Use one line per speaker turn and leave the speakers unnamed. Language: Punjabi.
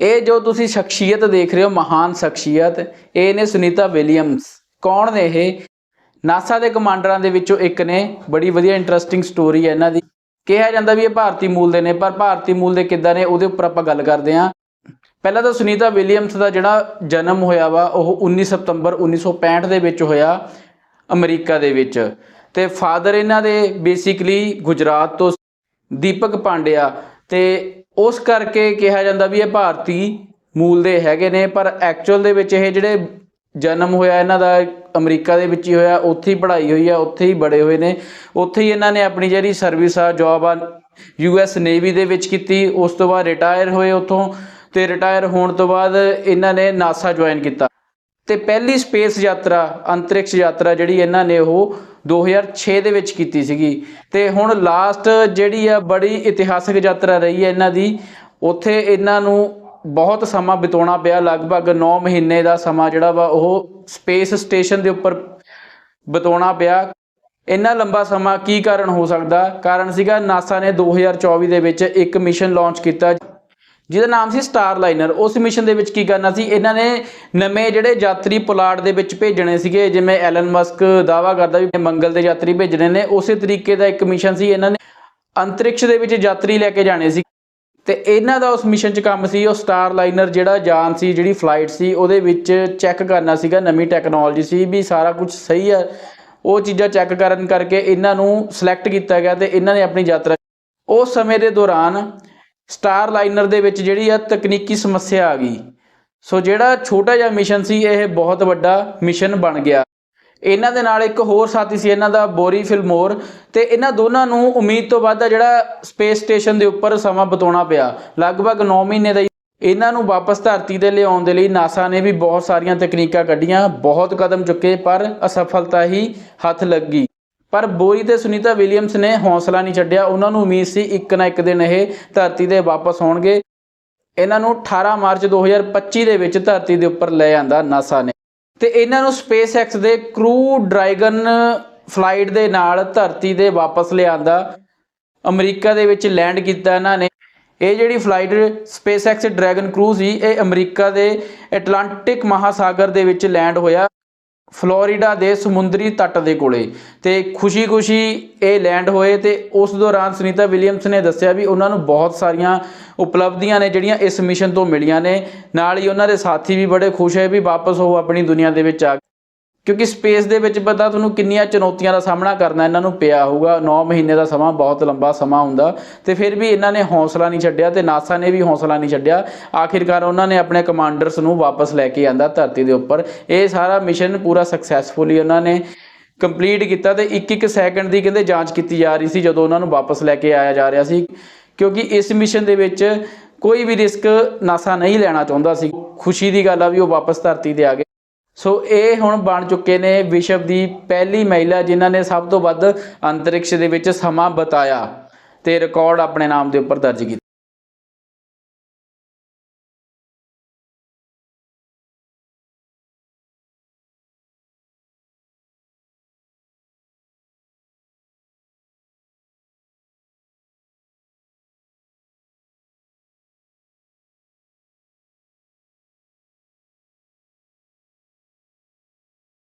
ਇਹ ਜੋ ਤੁਸੀਂ ਸ਼ਖਸੀਅਤ ਦੇਖ ਰਹੇ ਹੋ, ਮਹਾਨ ਸ਼ਖਸੀਅਤ, ਇਹ ਨੇ ਸੁਨੀਤਾ ਵਿਲੀਅਮਸ। ਕੌਣ ਨੇ ਇਹ? ਨਾਸਾ ਦੇ ਕਮਾਂਡਰਾਂ ਦੇ ਵਿੱਚੋਂ ਇੱਕ ਨੇ। ਬੜੀ ਵਧੀਆ ਇੰਟਰਸਟਿੰਗ ਸਟੋਰੀ ਹੈ ਇਹਨਾਂ ਦੀ। ਕਿਹਾ ਜਾਂਦਾ ਵੀ ਇਹ ਭਾਰਤੀ ਮੂਲ ਦੇ ਨੇ, ਪਰ ਭਾਰਤੀ ਮੂਲ ਦੇ ਕਿੱਦਾਂ ਨੇ, ਉਹਦੇ ਉੱਪਰ ਆਪਾਂ ਗੱਲ ਕਰਦੇ ਹਾਂ। ਪਹਿਲਾਂ ਤਾਂ ਸੁਨੀਤਾ ਵਿਲੀਅਮਸ ਦਾ ਜਿਹੜਾ ਜਨਮ ਹੋਇਆ ਵਾ, ਉਹ 19 ਸਤੰਬਰ 1965 ਦੇ ਵਿੱਚ ਹੋਇਆ, ਅਮਰੀਕਾ ਦੇ ਵਿੱਚ। ਤੇ ਫਾਦਰ ਇਹਨਾਂ ਦੇ ਬੇਸਿਕਲੀ ਗੁਜਰਾਤ ਤੋਂ ਦੀਪਕ ਪਾਂਡਿਆ ਤੇ ਉਸ ਕਰਕੇ ਕਿਹਾ ਜਾਂਦਾ ਵੀ ਇਹ ਭਾਰਤੀ ਮੂਲ ਦੇ ਹੈਗੇ ਨੇ, ਪਰ ਐਕਚੁਅਲ ਦੇ ਵਿੱਚ ਇਹ ਜਿਹੜੇ ਜਨਮ ਹੋਇਆ, ਇਹਨਾਂ ਦਾ ਅਮਰੀਕਾ ਦੇ ਵਿੱਚ ਹੀ ਹੋਇਆ, ਉੱਥੇ ਹੀ ਪੜ੍ਹਾਈ ਹੋਈ ਆ, ਉੱਥੇ ਹੀ ਬੜੇ ਹੋਏ ਨੇ। ਉੱਥੇ ਹੀ ਇਹਨਾਂ ਨੇ ਆਪਣੀ ਜਿਹੜੀ ਸਰਵਿਸ ਆ ਜੌਬ ਆ ਯੂਐਸ ਨੇਵੀ ਦੇ ਵਿੱਚ ਕੀਤੀ, ਉਸ ਤੋਂ ਬਾਅਦ ਰਿਟਾਇਰ ਹੋਏ ਉੱਥੋਂ, ਤੇ ਰਿਟਾਇਰ ਹੋਣ ਤੋਂ ਬਾਅਦ ਇਹਨਾਂ ਨੇ ਨਾਸਾ ਜੁਆਇਨ ਕੀਤਾ। ਤੇ ਪਹਿਲੀ ਸਪੇਸ ਯਾਤਰਾ, ਅੰਤਰਿਕਸ਼ ਯਾਤਰਾ ਜਿਹੜੀ ਇਹਨਾਂ ਨੇ ਉਹ 2006 ਦੇ ਵਿੱਚ ਕੀਤੀ ਸੀਗੀ। ਤੇ ਹੁਣ ਲਾਸਟ ਜਿਹੜੀ ਆ ਬੜੀ ਇਤਿਹਾਸਕ ਯਾਤਰਾ ਰਹੀ ਹੈ ਇਹਨਾਂ ਦੀ, ਉੱਥੇ ਇਹਨਾਂ ਨੂੰ ਬਹੁਤ ਸਮਾਂ ਬਿਤਾਉਣਾ ਪਿਆ। ਲਗਭਗ 9 ਮਹੀਨੇ ਦਾ ਸਮਾਂ ਜਿਹੜਾ ਵਾ ਉਹ ਸਪੇਸ ਸਟੇਸ਼ਨ ਦੇ ਉੱਪਰ ਬਿਤਾਉਣਾ ਪਿਆ। ਇੰਨਾ ਲੰਬਾ ਸਮਾਂ ਕੀ ਕਾਰਨ ਹੋ ਸਕਦਾ? ਕਾਰਨ ਸੀਗਾ ਨਾਸਾ ਨੇ 2024 ਦੇ ਵਿੱਚ ਇੱਕ ਮਿਸ਼ਨ ਲਾਂਚ ਕੀਤਾ। ਜਿਹਦਾ ਨਾਮ ਸੀ ਸਟਾਰ ਲਾਈਨਰ ਉਸ ਮਿਸ਼ਨ ਦੇ ਵਿੱਚ ਕੀ ਕਰਨਾ ਸੀ? ਇਹਨਾਂ ਨੇ ਨਵੇਂ ਜਿਹੜੇ ਯਾਤਰੀ ਪੁਲਾੜ ਦੇ ਵਿੱਚ ਭੇਜਣੇ ਸੀਗੇ, ਜਿਵੇਂ ਐਲਨ ਮਸਕ ਦਾਵਾ ਕਰਦਾ ਵੀ ਮੰਗਲ ਦੇ ਯਾਤਰੀ ਭੇਜਣੇ ਨੇ। ਉਸੇ ਤਰੀਕੇ ਦਾ ਇੱਕ ਮਿਸ਼ਨ ਸੀ। ਇਹਨਾਂ ਨੇ ਅੰਤਰਿਕਸ਼ ਦੇ ਵਿੱਚ ਯਾਤਰੀ ਲੈ ਕੇ ਜਾਣੇ ਸੀ। ਤੇ ਇਹਨਾਂ ਦਾ ਉਸ ਮਿਸ਼ਨ 'ਚ ਕੰਮ ਸੀ। ਉਹ ਸਟਾਰ ਲਾਈਨਰ ਜਿਹੜਾ ਜਾਨ ਸੀ, ਜਿਹੜੀ ਫਲਾਈਟ ਸੀ, ਉਹਦੇ ਵਿੱਚ ਚੈੱਕ ਕਰਨਾ ਸੀਗਾ। ਨਵੀਂ ਟੈਕਨੋਲੋਜੀ ਸੀ ਵੀ ਸਾਰਾ ਕੁਝ ਸਹੀ ਹੈ ਉਹ ਚੀਜ਼ਾਂ ਚੈੱਕ ਕਰਨ ਕਰਕੇ ਇਹਨਾਂ ਨੂੰ ਸਿਲੈਕਟ ਕੀਤਾ ਗਿਆ ਤੇ ਇਹਨਾਂ ਨੇ ਆਪਣੀ ਯਾਤਰਾ ਉਸ ਸਮੇਂ ਦੇ ਦੌਰਾਨ ਸਟਾਰ ਲਾਈਨਰ ਦੇ ਵਿੱਚ ਜਿਹੜੀ ਆ ਤਕਨੀਕੀ ਸਮੱਸਿਆ ਆ ਗਈ। ਸੋ ਜਿਹੜਾ ਛੋਟਾ ਜਿਹਾ ਮਿਸ਼ਨ ਸੀ, ਇਹ ਬਹੁਤ ਵੱਡਾ ਮਿਸ਼ਨ ਬਣ ਗਿਆ। ਇਹਨਾਂ ਦੇ ਨਾਲ ਇੱਕ ਹੋਰ ਸਾਥੀ ਸੀ, ਇਹਨਾਂ ਦਾ ਬੋਰੀ ਫਿਲਮੋਰ। ਤੇ ਇਹਨਾਂ ਦੋਨਾਂ ਨੂੰ ਉਮੀਦ ਤੋਂ ਵੱਧ ਜਿਹੜਾ ਸਪੇਸ ਸਟੇਸ਼ਨ ਦੇ ਉੱਪਰ ਸਮਾਂ ਬਿਤਾਉਣਾ ਪਿਆ। ਲਗਭਗ 9 ਮਹੀਨੇ ਦਾ ਹੀ। ਇਹਨਾਂ ਨੂੰ ਵਾਪਸ ਧਰਤੀ ਤੇ ਲਿਆਉਣ ਦੇ ਲਈ ਨਾਸਾ ਨੇ ਵੀ ਬਹੁਤ ਸਾਰੀਆਂ ਤਕਨੀਕਾਂ ਕੱਢੀਆਂ, ਬਹੁਤ ਕਦਮ ਚੁੱਕੇ, ਪਰ ਅਸਫਲਤਾ ਹੀ ਹੱਥ ਲੱਗੀ। ਪਰ ਬੋਰੀ ਤੇ ਸੁਨੀਤਾ ਵਿਲੀਅਮਸ ਨੇ ਹੌਸਲਾ ਨਹੀਂ ਛੱਡਿਆ। ਉਹਨਾਂ ਨੂੰ ਉਮੀਦ ਸੀ ਇੱਕ ਨਾ ਇੱਕ ਦਿਨ ਇਹ ਧਰਤੀ ਦੇ ਵਾਪਸ ਆਉਣਗੇ। ਇਹਨਾਂ ਨੂੰ 18 ਮਾਰਚ 2025 ਦੇ ਵਿੱਚ ਧਰਤੀ ਦੇ ਉੱਪਰ ਲੈ ਆਂਦਾ ਨਾਸਾ ਨੇ। ਤੇ ਇਹਨਾਂ ਨੂੰ ਸਪੇਸ ਐਕਸ ਦੇ ਕਰੂ ਡਰੈਗਨ ਫਲਾਈਟ ਦੇ ਨਾਲ ਧਰਤੀ ਦੇ ਵਾਪਸ ਲਿਆਂਦਾ ਅਮਰੀਕਾ ਦੇ ਵਿੱਚ ਲੈਂਡ ਕੀਤਾ ਇਹਨਾਂ ਨੇ। ਇਹ ਜਿਹੜੀ ਫਲਾਈਟ ਸਪੇਸ ਐਕਸ ਡਰੈਗਨ ਕਰੂ ਸੀ, ਇਹ ਅਮਰੀਕਾ ਦੇ ਐਟਲਾਂਟਿਕ ਮਹਾਸਾਗਰ ਦੇ ਵਿੱਚ ਲੈਂਡ ਹੋਇਆ। ਫਲੋਰੀਡਾ ਦੇ ਸਮੁੰਦਰੀ ਤੱਟ ਦੇ ਕੋਲੇ ਤੇ ਖੁਸ਼ੀ-ਖੁਸ਼ੀ ਇਹ ਲੈਂਡ ਹੋਏ ਤੇ ਉਸ ਦੌਰਾਨ ਸੁਨੀਤਾ ਵਿਲੀਅਮਸ ਨੇ ਦੱਸਿਆ ਵੀ ਉਹਨਾਂ ਨੂੰ ਬਹੁਤ ਸਾਰੀਆਂ ਉਪਲਬਧੀਆਂ ਨੇ ਜਿਹੜੀਆਂ ਇਸ ਮਿਸ਼ਨ ਤੋਂ ਮਿਲੀਆਂ ਨੇ। ਨਾਲ ਹੀ ਉਹਨਾਂ ਦੇ ਸਾਥੀ ਵੀ ਬੜੇ ਖੁਸ਼ ਹੈ ਵੀ ਵਾਪਸ ਉਹ ਆਪਣੀ ਦੁਨੀਆ ਦੇ ਵਿੱਚ ਆ ਕਿਉਂਕਿ ਸਪੇਸ ਦੇ ਵਿੱਚ ਪਤਾ ਤੁਹਾਨੂੰ ਕਿੰਨੀਆਂ ਚੁਣੌਤੀਆਂ ਦਾ ਸਾਹਮਣਾ ਕਰਨਾ ਇਹਨਾਂ ਨੂੰ ਪਿਆ ਹੋਊਗਾ। 9 ਮਹੀਨੇ ਦਾ ਸਮਾਂ ਬਹੁਤ ਲੰਬਾ ਸਮਾਂ ਹੁੰਦਾ। ਤੇ ਫਿਰ ਵੀ ਇਹਨਾਂ ਨੇ ਹੌਸਲਾ ਨਹੀਂ ਛੱਡਿਆ ਤੇ ਨਾਸਾ ਨੇ ਵੀ ਹੌਸਲਾ ਨਹੀਂ ਛੱਡਿਆ। ਆਖਿਰਕਾਰ ਉਹਨਾਂ ਨੇ ਆਪਣੇ ਕਮਾਂਡਰਸ ਨੂੰ ਵਾਪਸ ਲੈ ਕੇ ਆਂਦਾ ਧਰਤੀ ਦੇ ਉੱਪਰ। ਇਹ ਸਾਰਾ ਮਿਸ਼ਨ ਪੂਰਾ ਸਕਸੈਸਫੁਲੀ ਉਹਨਾਂ ਨੇ ਕੰਪਲੀਟ ਕੀਤਾ ਤੇ ਇੱਕ ਇੱਕ ਸੈਕਿੰਡ ਦੀ ਕਹਿੰਦੇ ਜਾਂਚ ਕੀਤੀ ਜਾ ਰਹੀ ਸੀ ਜਦੋਂ ਉਹਨਾਂ ਨੂੰ ਵਾਪਸ ਲੈ ਕੇ ਆਇਆ ਜਾ ਰਿਹਾ ਸੀ। ਕਿਉਂਕਿ ਇਸ ਮਿਸ਼ਨ ਦੇ ਵਿੱਚ ਕੋਈ ਵੀ ਰਿਸਕ ਨਾਸਾ ਨਹੀਂ ਲੈਣਾ ਚਾਹੁੰਦਾ ਸੀ। ਖੁਸ਼ੀ ਦੀ ਗੱਲ ਆ ਵੀ ਉਹ ਵਾਪਸ ਧਰਤੀ ਤੇ ਆ ਗਏ। ਸੋ ਇਹ ਹੁਣ ਬਣ ਚੁੱਕੇ ਨੇ ਵਿਸ਼ਵ ਦੀ ਪਹਿਲੀ ਮਹਿਲਾ ਜਿਨ੍ਹਾਂ ਨੇ ਸਭ ਤੋਂ ਵੱਧ ਅੰਤਰਿਕਸ਼ ਦੇ ਵਿੱਚ ਸਮਾਂ ਬਿਤਾਇਆ ਤੇ ਰਿਕਾਰਡ ਆਪਣੇ ਨਾਮ ਦੇ ਉੱਪਰ ਦਰਜ ਕੀਤਾ।